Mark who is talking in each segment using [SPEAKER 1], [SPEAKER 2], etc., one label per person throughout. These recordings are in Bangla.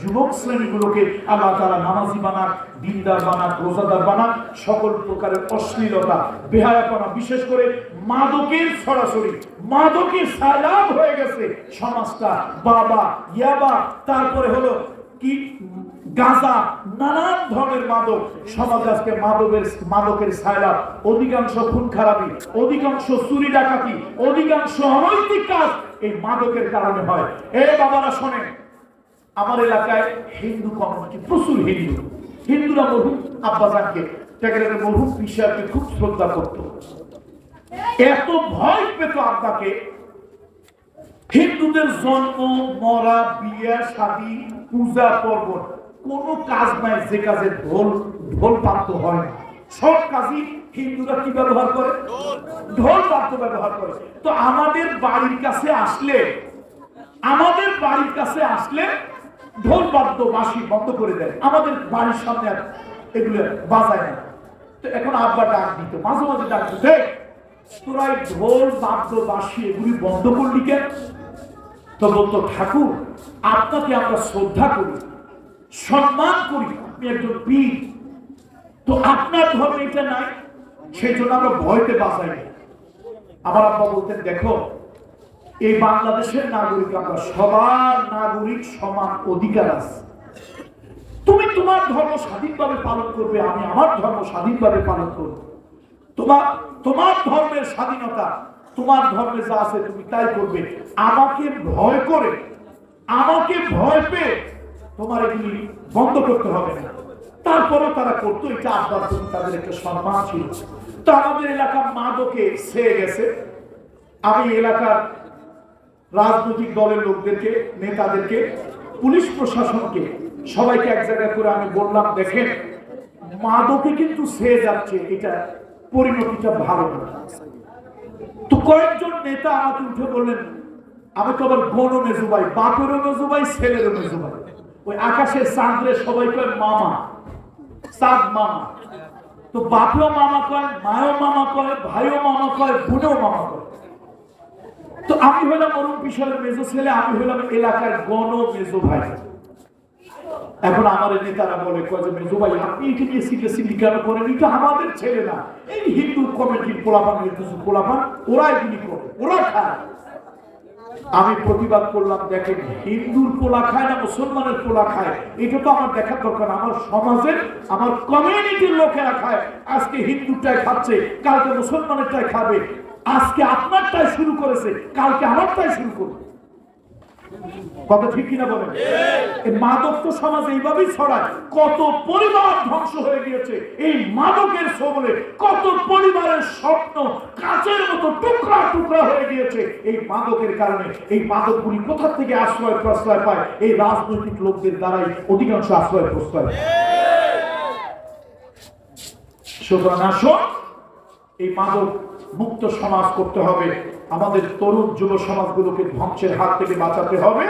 [SPEAKER 1] যুবক শ্রেণীগুলোকে আল্লাহ তারা নামাজি বানাক, দিনদার বানাক, রোজাদার বানাক, সকল প্রকারের অশ্লীলতা, বেহায়াপনা, বিশেষ করে মাদকের সরাসরি, মাদকের সালাম হয়ে গেছে সমাজটা, বাবা, ইয়াবা, তারপরে হলো কি? গাঁজা, নানান ধরনের মাদক। সমাজ আজকে মাদকের মাদকের সায়লা অধিকাংশ খুন খারাপি, অধিকাংশ চুরি ডাকাতি, অধিকাংশ অনৈতিক কাজ এই মাদকের কারণে হয়। এ বাবারা শোনেন আমার এলাকায় হিন্দু কমিউনিটি, প্রচুর হিন্দু। হিন্দুরা মরহুম আব্বাজানকে। টেকের মরহুম বিষয়কে খুব শ্রদ্ধা করত। এত ভয় পেত আব্বাকে। হিন্দুদের জন্ম, মরা, বিয়ে, শাদী, পূজা, পর্বণ, কোনো কাজ নাই, যে কাজে ঢোল ঢোল বাদ্য হয় না। সব কাজই হিন্দুরা কি ব্যবহার করে? ঢোল বাদ্য ব্যবহার করে। তো আমাদের বাড়ির কাছে আসলে, আমাদের বাড়ির কাছে আসলে ঢোল বাদ্য বাঁশি বন্ধ করে দেয়। আমাদের বাড়ির সামনে আর এগুলো বাজায় না। তো এখন আব্বা ডাক দিত মাঝে মাঝে ডাক দিত "এই, তোরা ঢোল বাদ্য বাঁশি এগুলি বন্ধ করলি কেন? তো বলতো ঠাকুর আপনাকে আমরা শ্রদ্ধা করি সম্মান করি আপনি একজন বীর তো আপনার ধর্মে এটা নাই সেই জন্য আমরা ভয়তে বাঁচাই। আমার আব্বা বলতেন দেখো এই বাংলাদেশের নাগরিক, আমরা সবার নাগরিক সমান অধিকার আছে। তুমি তোমার ধর্ম স্বাধীনভাবে পালন করবে, আমি আমার ধর্ম স্বাধীনভাবে পালন করব। তোমার তোমার ধর্মের স্বাধীনতা, তোমার ধর্মে যা আছে তুমি তাই করবে। আমাকে ভয় করে, আমাকে ভয় পেয়ে তোমার এগুলি বন্ধ করতে হবে না। তারপরে তারা করতো, এটা আব্বার প্রতি তাদের একটা সম্মান ছিল। তো আমাদের এলাকার মাদকে সেয়ে গেছে। আমি এলাকার রাজনৈতিক দলের লোকদেরকে, নেতাদেরকে, পুলিশ প্রশাসনকে সবাইকে এক জায়গায় করে আমি বললাম, দেখেন, মাদকে কিন্তু সে যাচ্ছে, এটা পরিণতিটা ভালো না। তো কয়েকজন নেতা আমাকে উঠে বললেন, আমি তো আবার গণ মেজুবাই বাপেরও মেজুবাই ছেলেরও মেজুবাই ওই আকাশের চাঁদরে সবাই কয়, মামা। চাঁদ মামা। তো বাপেও মামা কয়, মায়ও মামা কয়, ভাইও মামা কয়, বোনেও মামা কয়। তো আমি হলাম অরুণ বিশালের মেজো ছেলে, আমি হলাম এলাকার গণ মেজো ভাই। এখন আমার নেতারা বলে, কয় যে, মেজো ভাই, আপনি এটি নিয়ে সিটে সিটি কেন করেন? এটা আমাদের ছেলে না। এই হিন্দু কমিটির পোলাপান কিছু পোলাপান ওরা এগুলি করে? ওরা খায়। আমি প্রতিবাদ করলাম, দেখেন, হিন্দুর পোলা খায় না, মুসলমানের পোলা খায়। এটা তো আমার দেখার দরকার আমার সমাজের, আমার কমিউনিটির লোকেরা খায়। আজকে হিন্দুটাই খাচ্ছে, কালকে মুসলমানেরটাই খাবে। আজকে আপনারটাই শুরু করেছে, কালকে আমারটাই শুরু করবে। কথা ঠিক কিনা বলেন? এই মাদক তো এইভাবেই ছড়ায়। কত পরিবার ধ্বংস হয়ে গিয়েছে। এই মাদকের সবলে কত পরিবারের স্বপ্ন কাচের মতো টুকরা টুকরা হয়ে গিয়েছে। এই মাদকের কারণে এই মাদকগুলি কোথা থেকে আশ্রয় প্রশ্রয় পায়? এই রাজনৈতিক লোকদের দ্বারাই অধিকাংশ আশ্রয় প্রশ্রয়। সুতরাং আসুন, এই মাদক মুক্ত সমাজ করতে হবে। আমাদের তরুণ যুব সমাজগুলোকে ধ্বংসের হাত থেকে বাঁচাতে হবে।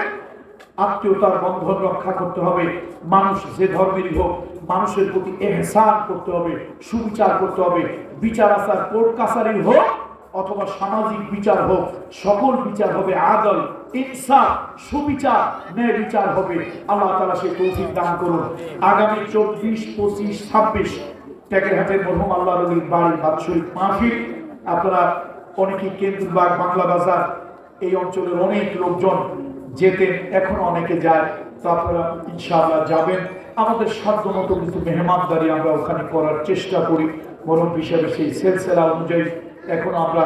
[SPEAKER 1] আত্মীয়তার বন্ধন রক্ষা করতে হবে। মানুষ যে ধর্মেরই হোক, মানুষের প্রতি এহসান করতে হবে, সুবিচার করতে হবে। বিচার আচার কোর্ট কাছারি হোক অথবা সামাজিক বিচার হোক, সকল বিচার হবে আদল, ইনসাফ, সুবিচার ন্যায় বিচার হবে। আল্লাহ তালা সে তৌফিক দান করুন। আগামী চব্বিশ, পঁচিশ, ছাব্বিশ টেকেরহাটের মরহুম আল্লাহ রলির বাড়ি বাৎসরিক মাহফিল। আপনারা অনেকেই কেন্দ্রবাগ, বাংলা বাজার, এই অঞ্চলের অনেক লোকজন যেতেন, এখন অনেকে যায়, তো আপনারা ইনশাআল্লাহ যাবেন। আমাদের সাধ্য মতো কিছু মেহমানদারি আমরা ওখানে করার চেষ্টা করি। মরম হিসাবে সেই সেলসেলা অনুযায়ী এখন আমরা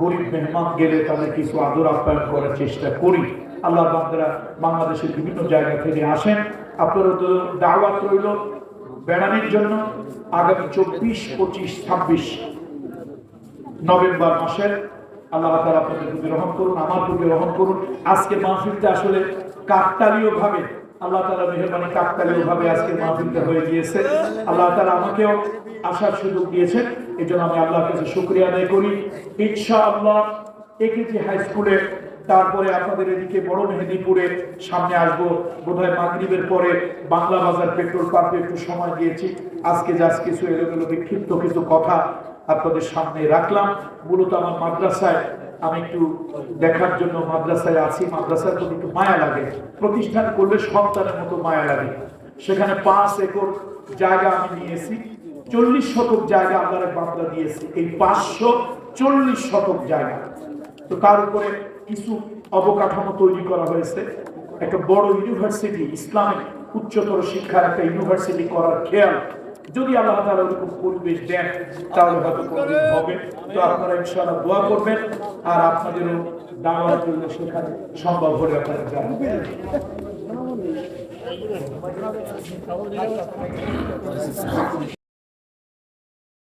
[SPEAKER 1] গরিব মেহমান গেলে তাদের কিছু আদর আপ্যায়ন করার চেষ্টা করি। আল্লাহ বান্দারা বাংলাদেশের বিভিন্ন জায়গা থেকে আসেন। আপনারা তো দাওয়াত রইল বেড়ানোর জন্য। আগামী চব্বিশ, পঁচিশ, ছাব্বিশ নভেম্বর মাসের আল্লাহ তালা আপনাদের প্রতি গ্রহণ করুন, আমার প্রতি গ্রহণ করুন। আজকে মাহফিলটা আসলে কাকতালীয় ভাবে আল্লাহ তালা মেহরবানি কাকতালীয় ভাবে আজকে মাহফিলটা হয়ে গিয়েছে। আল্লাহ তালা আমাকেও আসার সুযোগ দিয়েছেন এই জন্য আমি আল্লাহর কাছে শুক্রিয়া আদায় করি। ইনশা আল্লাহ একেজি হাই স্কুলে, তারপরে আপনাদের এদিকে বড় মেহেদিপুরে সামনে আসব। বোধহয় মাগরিবের পরে বাংলা বাজার পেট্রোল পাম্পে একটু সময় দিয়েছি। আজকে যা কিছু এলোমেলো বিক্ষিপ্ত কিছু কথা আপনাদের সামনে রাখলাম। মূলত আমার মাদ্রাসায় আমি একটু দেখার জন্য মাদ্রাসায় আছি। মাদ্রাসার প্রতি একটু মায়া লাগে। প্রতিষ্ঠান করলে সন্তানের মতো মায়া লাগে। সেখানে পাঁচ একর জায়গা আমি নিয়েছি। চল্লিশ শতক জায়গা আপনারা বাংলা দিয়েছি। এই পাঁচশো চল্লিশ শতক জায়গা। তো তার উপরে কিছু অবকাঠামো তৈরি করা হয়েছে। একটা বড় ইউনিভার্সিটি, ইসলামিক উচ্চতর শিক্ষার একটা ইউনিভার্সিটি করার খেয়াল যদি আল্লাহ তাআলা ওরকম পরিবেশ দেন, তাহলে হয়তো কবুল হবে। তো আপনারা ইনশাআল্লাহ দোয়া করবেন, আর আপনাদের দাওয়ার জন্য সেখানে সম্ভব হলে আপনারা যাবেন